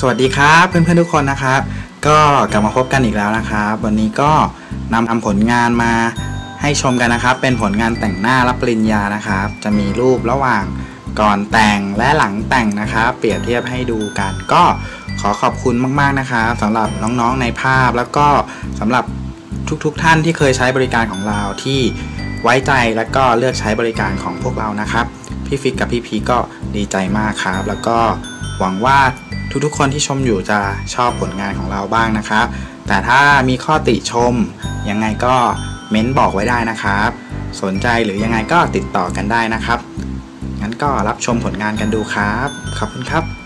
สวัสดีครับเพื่อนๆทุกคนนะครับ ก็กลับมาพบกันอีกแล้วนะครับ วันนี้ก็นำทำผลงานมาให้ชมกันนะครับ เป็นผลงานแต่งหน้ารับปริญญานะครับ จะมีรูประหว่างก่อนแต่งและหลังแต่งนะครับ เปรียบเทียบให้ดูกัน ก็ขอขอบคุณมากๆนะครับสำหรับน้องๆในภาพ แล้วก็สำหรับทุกๆทท่านที่เคยใช้บริการของเราที่ไว้ใจและก็เลือกใช้บริการของพวกเรานะครับ พี่ฟิกกับพี่พีก็ดีใจมากครับ แล้วก็หวังว่าทุกๆคนที่ชมอยู่จะชอบผลงานของเราบ้างนะครับ แต่ถ้ามีข้อติชม ยังไงก็เม้นบอกไว้ได้นะครับ สนใจหรือยังไงก็ติดต่อกันได้นะครับ งั้นก็รับชมผลงานกันดูครับ ขอบคุณครับ